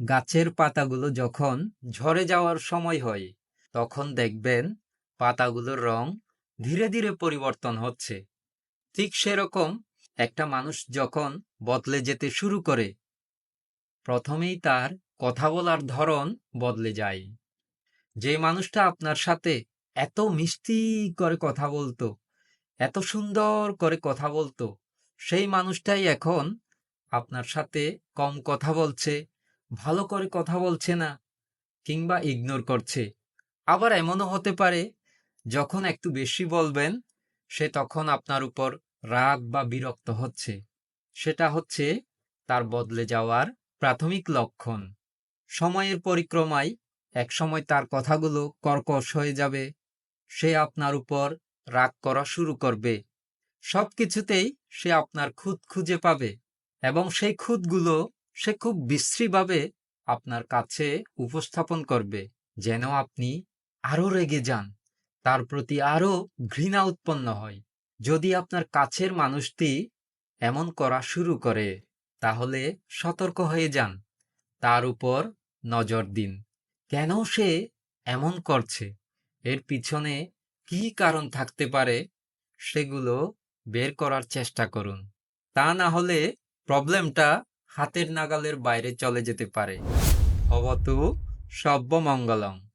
গাছের পাতাগুলো যখন ঝরে যাওয়ার সময় হয়, তখন দেখবেন পাতাগুলোর রং ধীরে ধীরে পরিবর্তন হচ্ছে। ঠিক সেরকম একটা মানুষ যখন বদলে যেতে শুরু করে, প্রথমেই তার কথা বলার ধরন বদলে যায়। যে মানুষটা আপনার সাথে এত মিষ্টি করে কথা বলতো, এত সুন্দর করে কথা বলতো, সেই মানুষটাই এখন আপনার সাথে কম কথা বলছে ভালো করে কথা বলছে না কিংবা ইগনোর করছে। আবার এমনও হতে পারে, যখন একটু বেশি বলবেন, সে তখন আপনার উপর রাগ বা বিরক্ত হচ্ছে। সেটা হচ্ছে তার বদলে যাওয়ার প্রাথমিক লক্ষণ। সময়ের পরিক্রমায় একসময় তার কথাগুলো কর্কশ হয়ে যাবে, সে আপনার উপর রাগ করা শুরু করবে। সবকিছুতেই সে আপনার খুঁত খুঁজে পাবে এবং সেই খুঁতগুলো সে খুব বিশ্রীভাবে আপনার কাছে উপস্থাপন করবে, যেন আপনি আরও রেগে যান। তার প্রতি আরও ঘৃণা উৎপন্ন হয়। যদি আপনার কাছের মানুষটি এমন করা শুরু করে, তাহলে সতর্ক হয়ে যান। তার উপর নজর দিন। কেন সে এমন করছে? এর পিছনে কি কারণ থাকতে পারে? সেগুলো বের করার চেষ্টা করুন। তা না হলে প্রবলেমটা হাতের নাগালের বাইরে চলে যেতে পারে। ভবতু সব্যমঙ্গলম।